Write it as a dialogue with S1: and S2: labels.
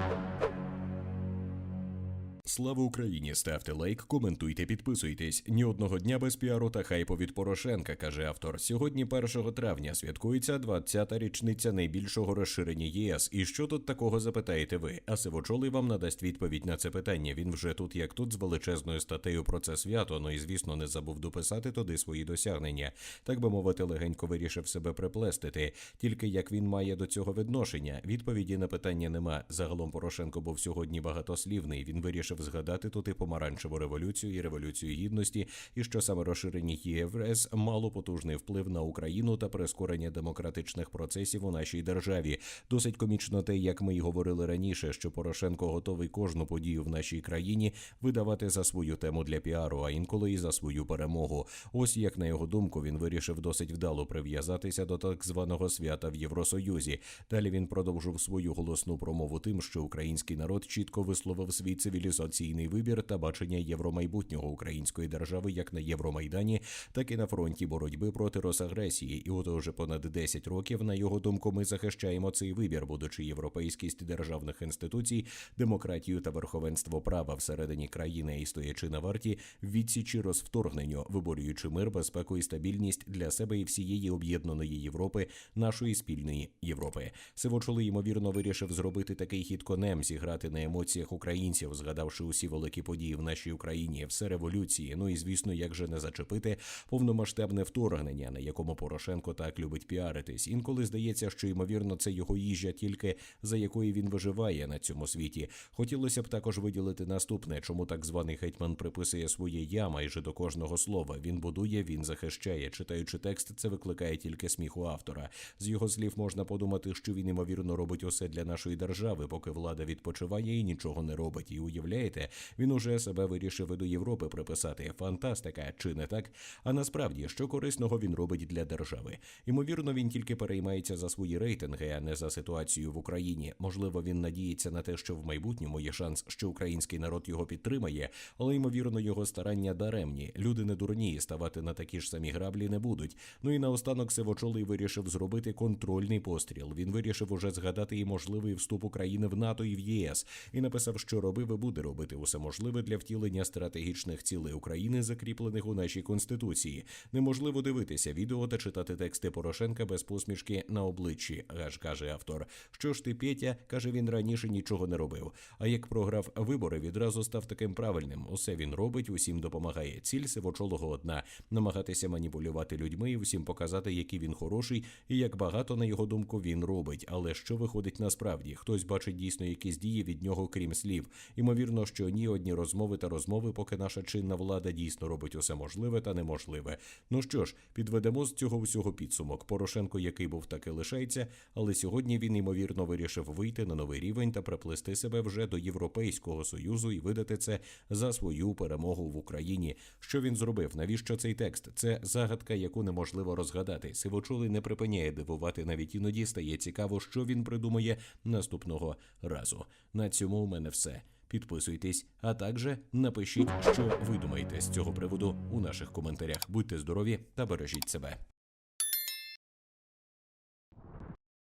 S1: Thank you. Слава Україні! Ставте лайк, коментуйте, підписуйтесь. Ні одного дня без піару та хайпу від Порошенка, каже автор. Сьогодні, 1 травня, святкується 20-та річниця найбільшого розширення ЄС. І що тут такого запитаєте ви? А Сивочолий вам надасть відповідь на це питання. Він вже тут, як тут, з величезною статтею про це свято. Ну і звісно, не забув дописати туди свої досягнення. Так би мовити, легенько вирішив себе приплестити. Тільки як він має до цього відношення? Відповіді на питання нема. Загалом Порошенко був сьогодні багатослівний. Він вирішив згадати тут і помаранчеву революцію, і революцію гідності, і що саме розширення ЄВРС мало потужний вплив на Україну та прискорення демократичних процесів у нашій державі. Досить комічно те, як ми й говорили раніше, що Порошенко готовий кожну подію в нашій країні видавати за свою тему для піару, а інколи і за свою перемогу. Ось як на його думку він вирішив досить вдало прив'язатися до так званого свята в Євросоюзі. Далі він продовжив свою голосну промову тим, що український народ чітко висловив свій цивілізаційний вибір та бачення євромайбутнього української держави як на Євромайдані, так і на фронті боротьби проти Росагресії. І от уже понад 10 років, на його думку, ми захищаємо цей вибір, будучи європейськість державних інституцій, демократію та верховенство права всередині країни і стоячи на варті відсічі розвторгненню, виборюючи мир, безпеку і стабільність для себе і всієї об'єднаної Європи, нашої спільної Європи. Сивочоли ймовірно вирішив зробити такий хід конем, зіграти на емоціях українців, згадавши усі великі події в нашій Україні, все революції. Ну і звісно, як же не зачепити повномасштабне вторгнення, на якому Порошенко так любить піаритись. Інколи здається, що ймовірно це його їжа, тільки за якої він виживає на цьому світі. Хотілося б також виділити наступне, чому так званий гетьман приписує своє я майже до кожного слова. Він будує, він захищає. Читаючи текст, це викликає тільки сміх у автора. З його слів можна подумати, що він ймовірно робить усе для нашої держави, поки влада відпочиває і нічого не робить. І уявляєте, він уже себе вирішив і до Європи приписати. Фантастика, чи не так? А насправді, що корисного він робить для держави? Ймовірно, він тільки переймається за свої рейтинги, а не за ситуацію в Україні. Можливо, він надіється на те, що в майбутньому є шанс, що український народ його підтримає, але ймовірно, його старання даремні. Люди не дурні, і ставати на такі ж самі граблі не будуть. Ну і наостанок Сивочолий вирішив зробити контрольний постріл. Він вирішив уже згадати і можливий вступ України в НАТО і в ЄС, і написав, що робив і буде робити усе можливе для втілення стратегічних цілей України, закріплених у нашій конституції. Неможливо дивитися відео та читати тексти Порошенка без посмішки на обличчі. Аж каже автор. Що ж ти, Петя, каже він раніше нічого не робив. А як програв вибори, відразу став таким правильним. Усе він робить, усім допомагає. Ціль сивочолого одна намагатися маніпулювати людьми і всім показати, який він хороший, і як багато на його думку він робить. Але що виходить насправді? Хтось бачить дійсно якісь дії від нього, крім слів. Ймовірно, що ні одні розмови та розмови, поки наша чинна влада дійсно робить усе можливе та неможливе. Ну що ж, підведемо з цього всього підсумок. Порошенко, який був, так і лишається, але сьогодні він ймовірно вирішив вийти на новий рівень та приплести себе вже до Європейського союзу і видати це за свою перемогу в Україні. Що він зробив? Навіщо цей текст? Це загадка, яку неможливо розгадати. Сивочолий не припиняє дивувати, навіть іноді стає цікаво, що він придумає наступного разу. На цьому у мене все. Підписуйтесь, а також напишіть, що ви думаєте з цього приводу у наших коментарях. Будьте здорові та бережіть себе.